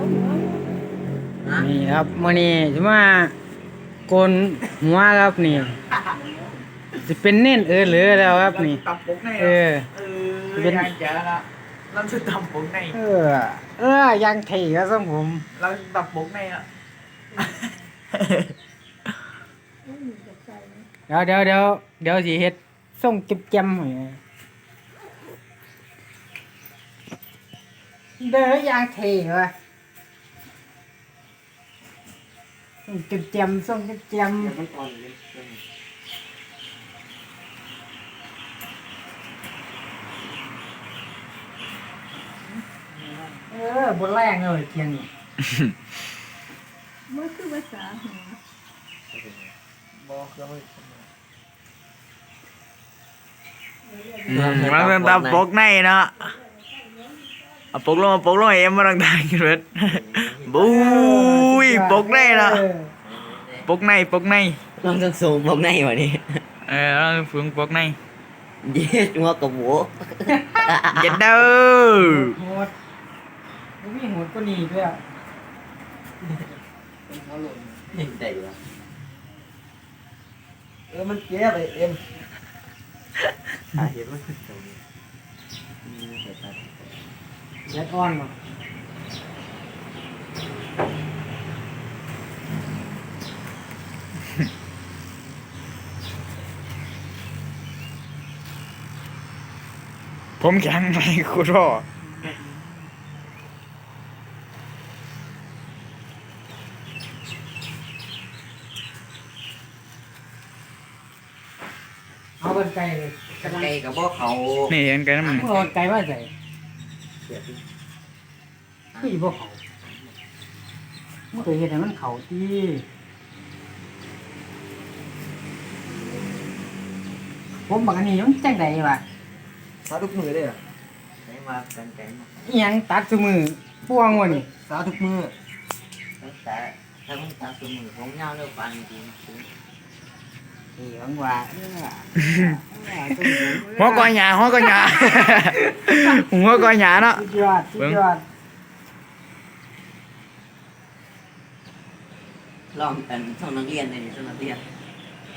นี่ครับมื้อนี้สิมาโกนหัวครับนี่สิเป็นเน้นเออเหลือแล้วครับนี่ตับปุกในเออเออเป็นเจ๋อละเราจะตับปุกในเออ เออยังเท่ครับทรงผม เราตับปุกในอะเดี๋ยวเดี๋ยวเดี๋ยวเดี๋ยวสิเฮ็ดทรงเจ็มๆให้เด้อยังเท่ว่ะ ทรงเจ็มๆทรงเจ็มๆมันอ่อนเลยเออบนแรงเลยเทียนนี่เมื่อคือภาษาหัวบอกเครื่องมือมันเป็นตาปกในเนาะเอาปกลงมาปกลงให้เอ็มมาดังดังกันเบิด บุ้ยปกในเนาะปกในปกในน้องต้องสูงผมในวะนี่เออเราฝึงปกในเย็ดหัวกับหัวเจ็ดเด้อโหดบ่มีโหดกว่านี้ด้วยอะได้อยู่เออมันเจ๊ไปเอ็มอะเห็นมันตรงนี้แดดอ่อนบ่ ผมแข็งไรคุณพ่อเอากันไกลเลยกันไกลกับบ่เขานี่เห็นกันมันเอากันไกลมาใส่คือบ่เขา มันเคยเห็นให้มันเขาที่ผมบอกอันนี้มันจังไดวะสาทุกมือได้เหรอใช้มากันไกลมาอิหยังตัดซุมือพวงวะนี่สาทุกมือตั้งแต่ถ้ามึงตาสมือผมยาวเร็วปานจริงนี่หวังว่าเออเออซุมือหัวก้อยหยาหัวก้อยหยา หัวก้อยหยาเนาะ สุดยอดสุดยอด ลองกันส่งนักเรียนในนี่ส่งนักเรียน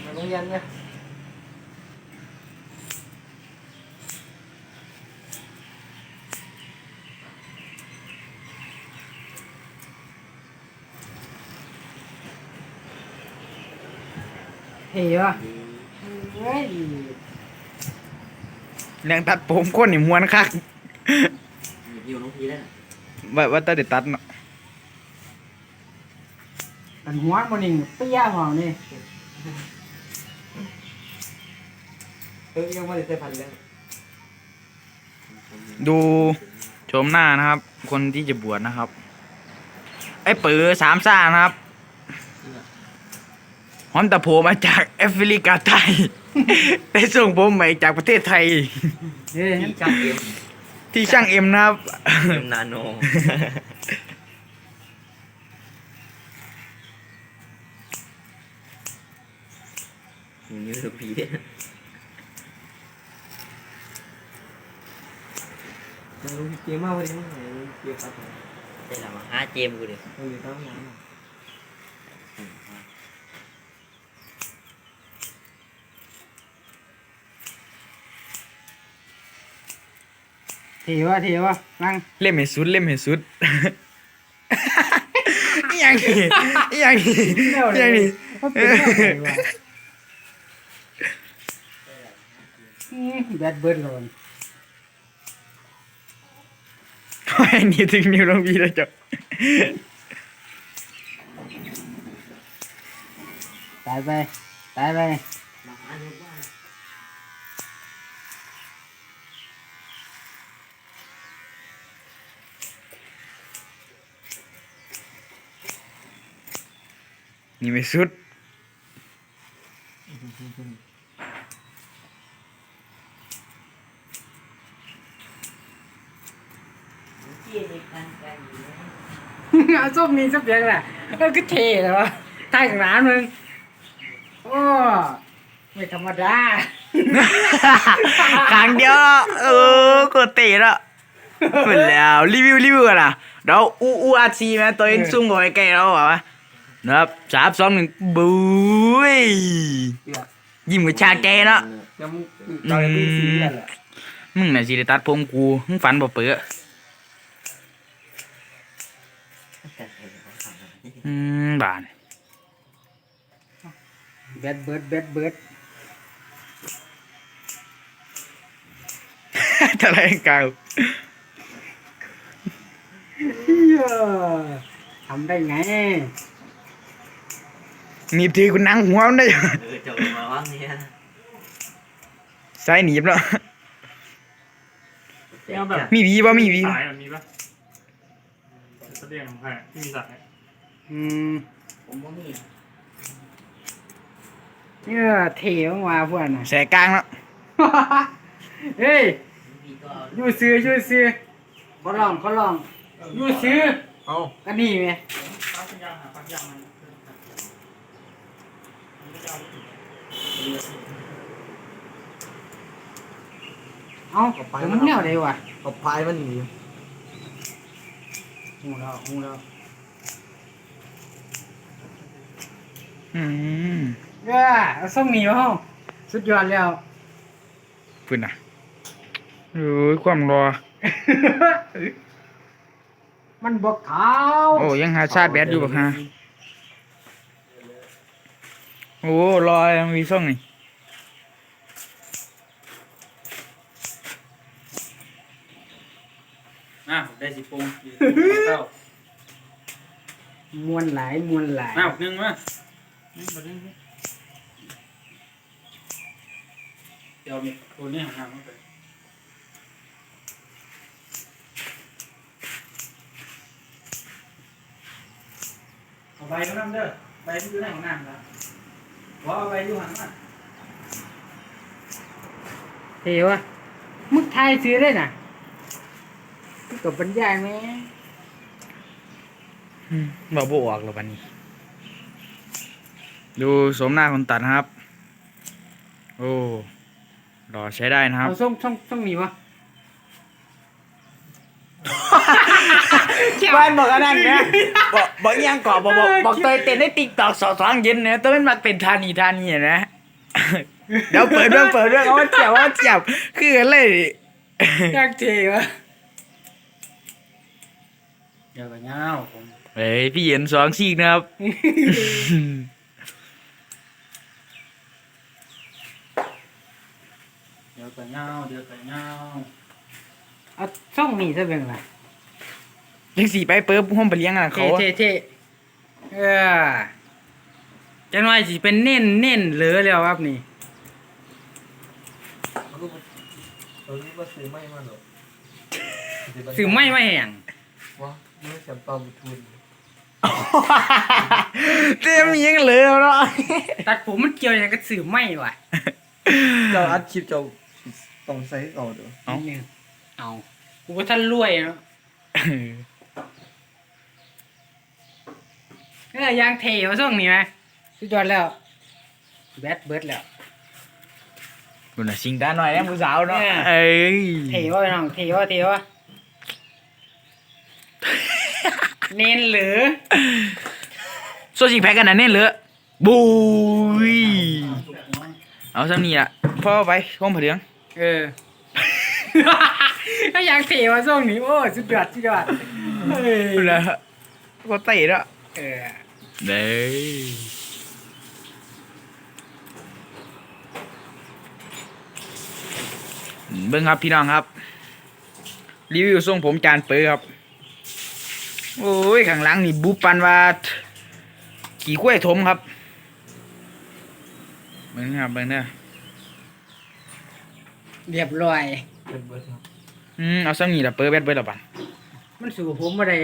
มันโรงเรียนเนี่ยเท่วะเฮ้ยเรื่องตัดผมคนนี่มวนคักอยู่น้องพีได้ว่าว่าแตาเด็ดตัดเนาะ กันหัวมันนี่เปี้ยหอนี่เออยังไม่ได้ใส่พันเลยดูชมหน้านะครับ คนที่จะบวชนะครับ ไอ้ปือสามซ่านะครับหอมตะโพมาจากแอฟริกาใต้ได้ส่งผมมาจากประเทศไทยเฮ้ยที่จังเอ็มที่ช่างเอ็มนะครับเอ็มนาโน อยู่นี่ทุกพีได้มันรู้เกมมากวันนี้มันไหนเกมครับได้ละมาหาเจมกูดิเออต้องน้ำเท่วะเท่วะนั่งเล่มให้สุดเล่มให้สุดอหย่างนี้อหย่างนี้อหย่างนี้ แบดเบิร์ดเลยแม่งนี่ถึงนิ้วลงพีแล้วจ้ะตายไปตายไปมาหาเนื้อบ้านนี่ไม่สุด เจี๊ยบกันไกลอยู่นะเอาส้มนี่ส้มเพียงแหละเออก็เท่เลยวะใต้ของร้านมึงโอ้ไม่ธรรมดา ครั้งเดียวเออกดเตะแล้วหมดแล้วรีวิวรีวิวกันนะเราอูอูอาซีไหมตัวเองซุ่มบ่อยใกล้เราเหรอวะนะครับสามสองหนึ่งบุ้ยยิ้มกับชาแกเนาะยังตอนนี้สีกันแหละมึงน่ะสิได้ตัดผมกูมึงฝันบ่เปื้อ อืมบานแบดเบิร์ดแบดเบิร์ดทะเลกาวเหี้ยทำได้ไงหนีบทีกูนั่งหัวมันได้เออจะมาว่าเนี่ยใส่หนีบเนาะเอาแบบมีวีบ่มีวีสายแบบนี้ปะจะเรียกของใครที่มีสาย อืมผมว่ามีเนี่ยเท่มากว่าพวกน่ะ แสกลางเนาะเฮ้ยมีก็เอาอยู่ซื้ออยู่ซื้อขอลองขอลองอยู่ซื้อเอากันนี่ไหมปักยางหาปักยางมันเอ้าผมแนวไหนวะ เอาพายมันหนีหูแล้วหูแล้ว อืมเอ้อเอาส่งหนีมาห้องสุดยอดแล้วพื้นน่ะโอ้ยความรอ มันบอกขาวโอ้ยังหาชาติแบดอยู่บักฮะโอ้รอยังมีส่งนี่อะได้สิปงเต้ามวนหลายมวนหลายอ้าวนึงมา นึงมาดึงเดี๋ยวมีตัวนี้ห่างๆมาไปเอาใบมานั่งเด้อใบที่อยู่ในห้องน้ำแล้วว่าเอาใบอยู่หันมาเท่วะมึกไทยซื้อได้น่ะมึงกับบรรยายไหมอืมบ่บ่ออกแล้วบัดนี้ ดูสมหน้าคนตัดนะครับ โอ้รอใช้ได้นะครับเอาส่งส่งส่งหนีวะบ้านบอกอันนั้นนะบอกบอกอิหยังก่อนบอกบอกบอกเตยเต้นในติ๊กตอกสอดสองเย็นเนี่ยเตยมันมักเป็นทานีทานีอะนะเดี๋ยวเปิดเรื่องเปิดเรื่องเอาว่าเจ็บว่าเจ็บคืออะไรยากเท่วะเดี๋ยวก็เงาผมเฮ้ยพี่เห็นสองซีกนะครับ ดี๋ยวก็เงาเดี๋ยวก็เงาเอาส่งหนีซะเป็นไรยังสี่ไปเปิดห้องไปเลี้ยงอะเท่เขาเท่เท่เออจังหน่อยสิเป็นเน้นเน้นเหลือแล้วครับนี่เราเรียกว่าซื้อไม่มาหรอกซื้อไม่ไม่แห่งวะไม่ใช่ปลาบุทุนเต็มยังเหลือเนาะตัดผมมันเกี่ยวอย่างกับซื้อไม่ว่ะเราอัดคลิปเรา ต้องใช้ก่อนเด้อเอานี่เอากูว่าท่านรวยเนาะเออยางเทมาส่งนี่ไหมสุดยอดแล้วแบดเบิร์ดแล้วคุณน่ะสิงตาหน่อยนะผู้สาวเนาะเนี่ยเอ้ยเทวะน้องเทวะเทวะเน้นหรือโซชิแพ็กกันนะเนี่ยเหลือบุยเอาซ้ำนี่ละพ่อไปห้องผาเลี้ยง เออถ้าอยากเทมาส่งนี่โอ้สุดยอดสุดยอดเฮ้ยนะก็เตะแล้วเออเด้เบิ้งครับพี่น้องครับ รีวิวทรงผมจานเปือครับ โอ้ยข้างหลังนี่บุปปันว่าขี่กล้วยถมครับเบิ้งครับเบิ้งเด้อ เรียบร้อย เป็นเบิร์ดครับอืมเอาซ้ำนี่ละเปิดแบดเบิดละปันมันสู่ผมมาได้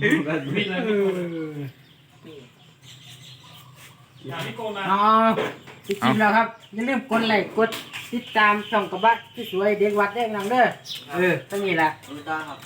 มีเลยเอออย่างที่โกนมาอ๋อจริงๆแล้วครับอย่าลืมกดไลค์กดติดตามช่องกระบะที่สวยเด็กวัดได้นังเด้อเออตั้งนี้แหละรู้ตาครับ